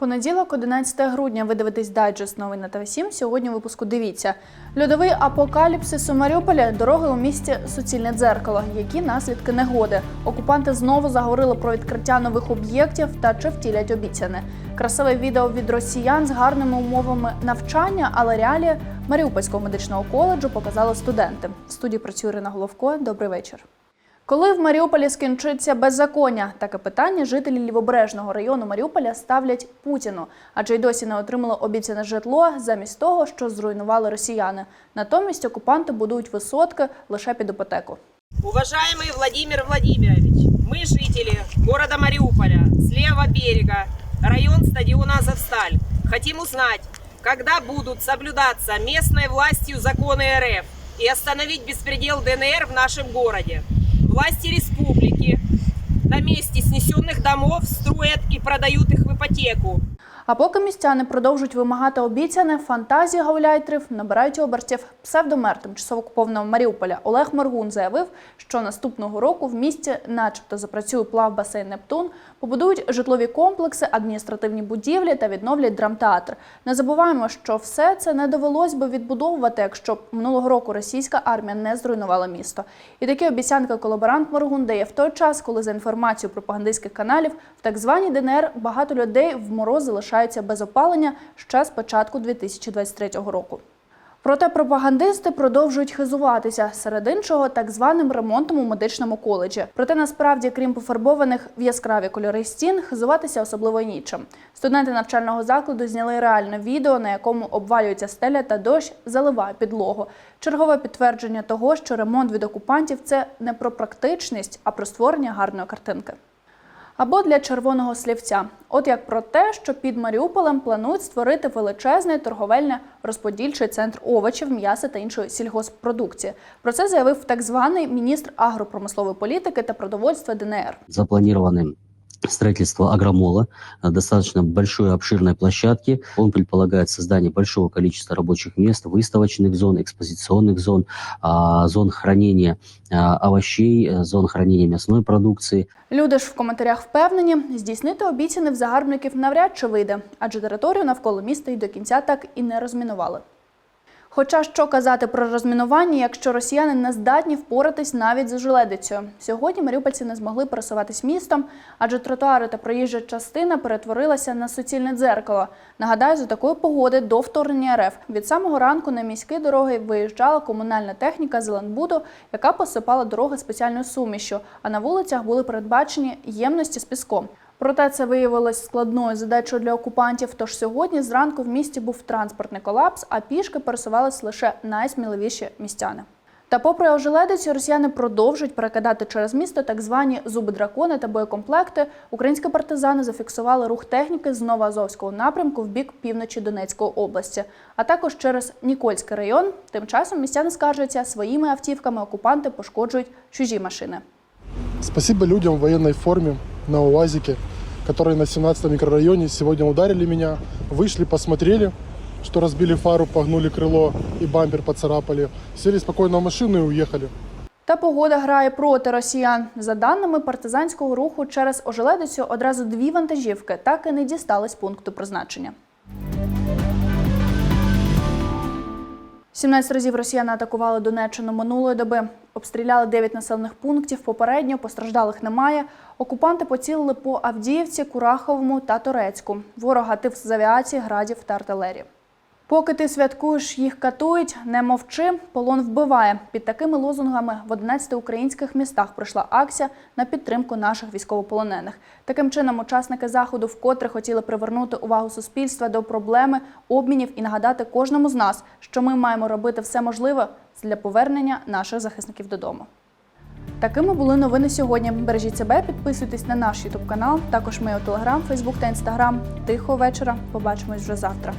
Понеділок, 11 грудня, ви дивитесь дайджест новин на ТВ7. Сьогодні у випуску дивіться. Льодовий апокаліпсис у Маріуполі, дороги у місті суцільне дзеркало. Які наслідки негоди? Окупанти знову заговорили про відкриття нових об'єктів та чи втілять обіцяне. Красиве відео від росіян з гарними умовами навчання, але реалії Маріупольського медичного коледжу показали студенти. В студії працює Ірина Головко. Добрий вечір. Коли в Маріуполі скінчиться беззаконня, таке питання жителі лівобережного району Маріуполя ставлять Путіну, адже й досі не отримали обіцяне житло замість того, що зруйнували росіяни. Натомість окупанти будують висотки лише під іпотеку. Уважаемый Владимир Владимирович, мы жители города Мариуполя, с левого берега, район стадиона «Азовсталь». Хотим узнать, когда будут соблюдаться местной властью законы РФ и остановить беспредел ДНР в нашем городе. Власти республики на месте снесенных домов строят и продают их в ипотеку. А поки містяни продовжують вимагати обіцяне, фантазії гауляйтерів набирають обертів. Псевдомер тимчасово окупованого Маріуполя Олег Моргун заявив, що наступного року в місті, начебто, запрацює плавбасейн Нептун, побудують житлові комплекси, адміністративні будівлі та відновлять драмтеатр. Не забуваємо, що все це не довелось би відбудовувати, якщо б минулого року російська армія не зруйнувала місто. І такі обіцянки колаборант Моргун дає в той час, коли за інформацією пропагандистських каналів в так званій ДНР багато людей в мороз залишаються без опалення ще з початку 2023 року. Проте пропагандисти продовжують хизуватися серед іншого так званим ремонтом у медичному коледжі. Проте насправді, крім пофарбованих в яскраві кольори стін, хизуватися особливо нічим. Студенти навчального закладу зняли реальне відео, на якому обвалюється стеля та дощ заливає підлогу. Чергове підтвердження того, що ремонт від окупантів це не про практичність, а про створення гарної картинки або для червоного слівця. От як про те, що під Маріуполем планують створити величезний торговельно-розподільчий центр овочів, м'яса та іншої сільгоспродукції. Про це заявив так званий міністр агропромислової політики та продовольства ДНР. запланированы строительство агромола, э, достаточно большой обширной площадки. Он предполагает создание большого количества рабочих мест, выставочных зон, экспозиционных зон, а, зон хранения а, овощей, э, зон хранения мясной продукции. Люди ж в коментарях впевнені, здійснити обіцяне в загарбників навряд чи вийде, адже територію навколо міста й до кінця так і не розмінували. Хоча що казати про розмінування, якщо росіяни не здатні впоратись навіть з ожеледицею. Сьогодні маріупольці не змогли пересуватись містом, адже тротуари та проїжджа частина перетворилася на суцільне дзеркало. Нагадаю, за такої погоди до вторгнення РФ від самого ранку на міські дороги виїжджала комунальна техніка Зеленбуду, яка посипала дороги спеціальною сумішю, а на вулицях були передбачені ємності з піском. Проте це виявилось складною задачею для окупантів. Тож сьогодні зранку в місті був транспортний колапс, а пішки пересувались лише найсміливіші містяни. Та попри ожеледицю, росіяни продовжують перекидати через місто так звані зуби дракони та боєкомплекти. Українські партизани зафіксували рух техніки з Новоазовського напрямку в бік півночі Донецької області, а також через Нікольський район. Тим часом містяни скаржаться, своїми автівками окупанти пошкоджують чужі машини. Спасибо людям в военной форме на УАЗике, которые на 17 микрорайоне сегодня ударили меня, вышли, посмотрели, что разбили фару, погнули крыло и бампер поцарапали, сели спокойно в машину и уехали. Та погода грає проти росіян. За даними партизанського руху, через ожеледицю одразу дві вантажівки так і не дістались пункту призначення. 17 разів росіяни атакували Донеччину минулої доби. Обстріляли 9 населених пунктів. Попередньо постраждалих немає. Окупанти поцілили по Авдіївці, Кураховому та Торецьку. Ворог гатив з авіації, градів та артилерії. Поки ти святкуєш, їх катують, не мовчи, полон вбиває. Під такими лозунгами в 11 українських містах пройшла акція на підтримку наших військовополонених. Таким чином, учасники заходу вкотре хотіли привернути увагу суспільства до проблеми обмінів і нагадати кожному з нас, що ми маємо робити все можливе для повернення наших захисників додому. Такими були новини сьогодні. Бережіть себе, підписуйтесь на наш Ютуб канал. Також ми у Телеграм, Фейсбук та Інстаграм. Тихого вечора. Побачимось вже завтра.